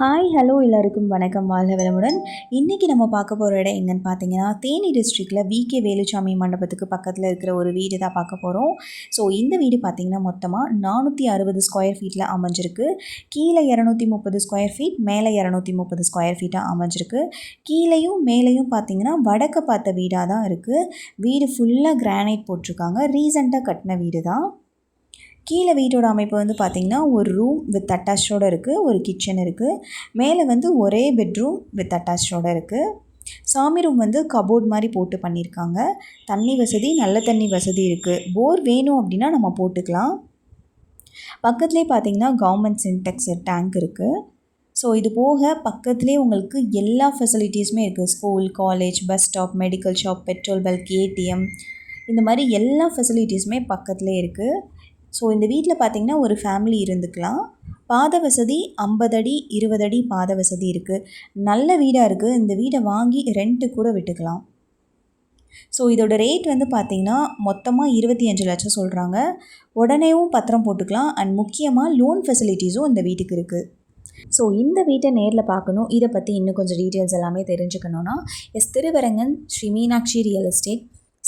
Hi hello எல்லாருக்கும் வணக்கம். வாழ்க வளமுடன். இன்றைக்கி நம்ம பார்க்க போகிற இடம் எங்கன்னு பார்த்தீங்கன்னா தேனி டிஸ்ட்ரிக்டில் விகே வேலுச்சாமி மண்டபத்துக்கு பக்கத்தில் இருக்கிற ஒரு வீடு தான் பார்க்க போகிறோம் ஸோ இந்த வீடு பார்த்திங்கன்னா மொத்தமாக நானூற்றி அறுபது ஸ்கொயர் ஃபீட்டில் அமைஞ்சிருக்கு. கீழே இரநூத்தி முப்பது ஸ்கொயர் ஃபீட் மேலே இரநூத்தி முப்பது ஸ்கொயர் ஃபீட்டாக அமைஞ்சிருக்கு. கீழேயும் மேலேயும் பார்த்திங்கன்னா வடக்க பார்த்த வீடாக தான் இருக்குது வீடு ஃபுல்லாக கிரானைட் போட்டிருக்காங்க. ரீசெண்டாக கட்டின வீடு தான் கீழே வீட்டோட அமைப்பு வந்து பார்த்திங்கன்னா ஒரு ரூம் வித் அட்டாச்சோடு இருக்குது ஒரு கிச்சன் இருக்குது மேலே வந்து ஒரே பெட்ரூம் வித் அட்டாச்சோடு இருக்குது சாமி ரூம் வந்து கபோர்ட் மாதிரி போட்டு பண்ணியிருக்காங்க தண்ணி வசதி நல்ல தண்ணி வசதி இருக்குது போர் வேணும் அப்படின்னா நம்ம போட்டுக்கலாம். பக்கத்துலேயே பார்த்தீங்கன்னா கவர்மெண்ட் சின்டெக்ஸ் டேங்க் இருக்குது ஸோ இது போக பக்கத்துலேயே உங்களுக்கு எல்லா ஃபெசிலிட்டிஸுமே இருக்குது school college bus stop medical shop petrol bunk ATM இந்த மாதிரி எல்லா ஃபெசிலிட்டிஸுமே பக்கத்துலேயே இருக்குது ஸோ இந்த வீட்டில் பார்த்திங்கன்னா ஒரு ஃபேமிலி இருந்துக்கலாம். பாத வசதி ஐம்பது அடி இருபது அடி பாத வசதி இருக்குது நல்ல வீடாக இருக்குது இந்த வீடை வாங்கி ரெண்ட்டு கூட விட்டுக்கலாம். ஸோ இதோட ரேட் வந்து பார்த்திங்கன்னா மொத்தமாக இருபத்தி அஞ்சு லட்சம் சொல்கிறாங்க உடனேவும் பத்திரம் போட்டுக்கலாம். அண்ட் முக்கியமாக லோன் ஃபெசிலிட்டிஸும் இந்த வீட்டுக்கு இருக்குது ஸோ இந்த வீட்டை நேரில் பார்க்கணும் இதை பற்றி இன்னும் கொஞ்சம் டீட்டெயில்ஸ் எல்லாமே தெரிஞ்சுக்கணுன்னா S Thiruvarangan Sri Meenakshi real estate